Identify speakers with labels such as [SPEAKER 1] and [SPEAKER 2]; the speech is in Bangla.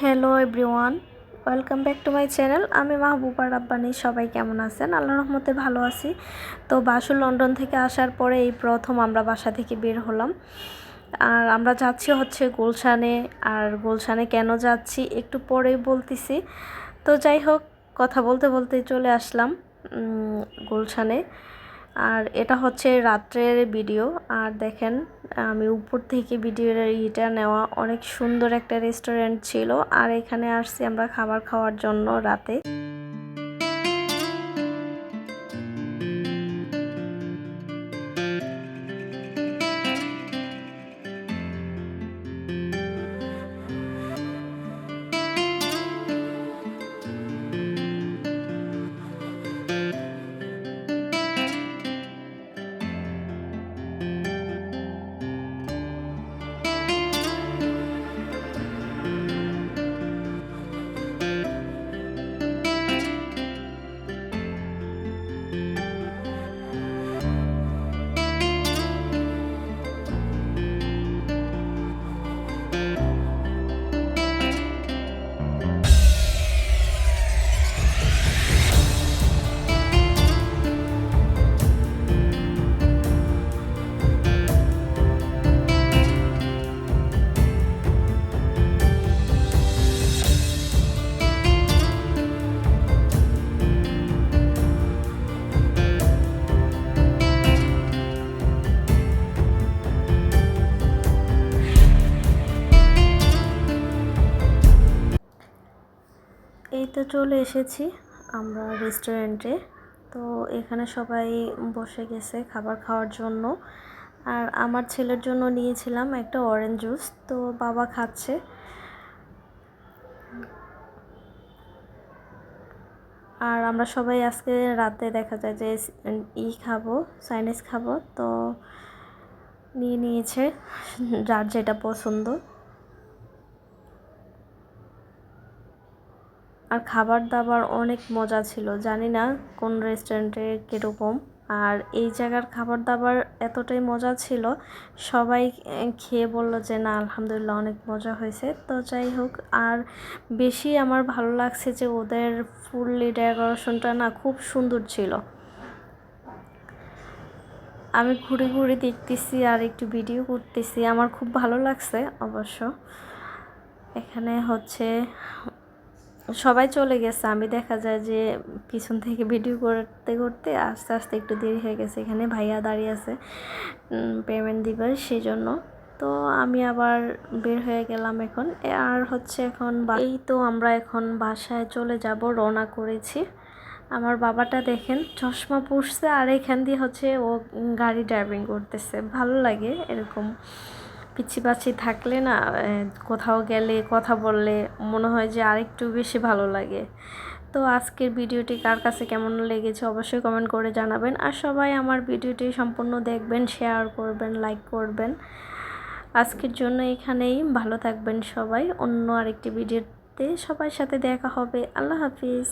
[SPEAKER 1] Hello everyone, welcome back to my channel. আমি মাহবুবা রাব্বানি, সবাই কেমন আছেন? আল্লাহ রহমতে ভালো আছি। তো বাসু লন্ডন থেকে আসার পরে এই প্রথম আমরা বাসা থেকে বের হলাম। আর আমরা যাচ্ছি হচ্ছে গুলশানে। আর গুলশানে কেন যাচ্ছি একটু পরেই বলতেছি। তো যাই হোক, কথা বলতে বলতে চলে আসলাম গুলশানে। আর এটা হচ্ছে রাত্রের ভিডিও আর দেখেন, আমি উপর থেকে ভিডিওর ইটা নেওয়া অনেক সুন্দর একটা রেস্টুরেন্ট ছিল। আর এখানে আসছি আমরা খাবার খাওয়ার জন্য রাতে। তো চলে এসেছি আমরা রেস্টুরেন্টে তো এখানে সবাই বসে গেছে খাবার খাওয়ার জন্য। আর আমার ছেলের জন্য নিয়েছিলাম একটা অরেঞ্জ জুস তো বাবা খাচ্ছে। আর আমরা সবাই আজকে রাতে দেখা যায় যে ই খাব, চাইনিজ খাব, তো নিয়ে নিয়েছে, যার যেটা পছন্দ। আর খাবার দাবার অনেক মজা ছিল। জানি না কোন রেস্টুরেন্টে কীরকম। আর এই জায়গার খাবার দাবার এতটাই মজা ছিল, সবাই খেয়ে বলল যে, না, আলহামদুলিল্লাহ অনেক মজা হয়েছে। তো যাই হোক, আর বেশি আমার ভালো লাগছে যে, ওদের ফুললি ডেকোরেশনটা না খুব সুন্দর ছিল। আমি ঘুরে ঘুরে দেখতেছি আর একটু ভিডিও করতেছি। আমার খুব ভালো লাগছে অবশ্য। এখানে হচ্ছে সবাই চলে গেছে। আমি দেখা যায় যে পিছন থেকে ভিডিও করতে করতে আস্তে আস্তে একটু দেরি হয়ে গেছে। এখানে ভাইয়া দাঁড়িয়ে আছে পেমেন্ট দিবার সেই জন্য তো আমি আবার বের হয়ে গেলাম এখন। আর হচ্ছে এখন এই তো আমরা এখন বাসায় চলে যাব, রওনা করেছি। আমার বাবাটা দেখেন, চশমা পরছে আর এখান দিয়ে হচ্ছে ও গাড়ি ড্রাইভিং করতেছে। ভালো লাগে এরকম। পিচ্ছি পাচ্ছি থাকলে না কোথাও গেলে, কথা বললে মনে হয় যে আরেকটু বেশি ভালো লাগে। তো আজকের ভিডিওটি কার কাছে কেমন লেগেছে অবশ্যই কমেন্ট করে জানাবেন। আর সবাই আমার ভিডিওটি সম্পূর্ণ দেখবেন শেয়ার করবেন লাইক করবেন। আজকের জন্য এখানেই, ভালো থাকবেন সবাই। অন্য আরেকটি ভিডিওতে সবার সাথে দেখা হবে। আল্লাহ হাফিজ।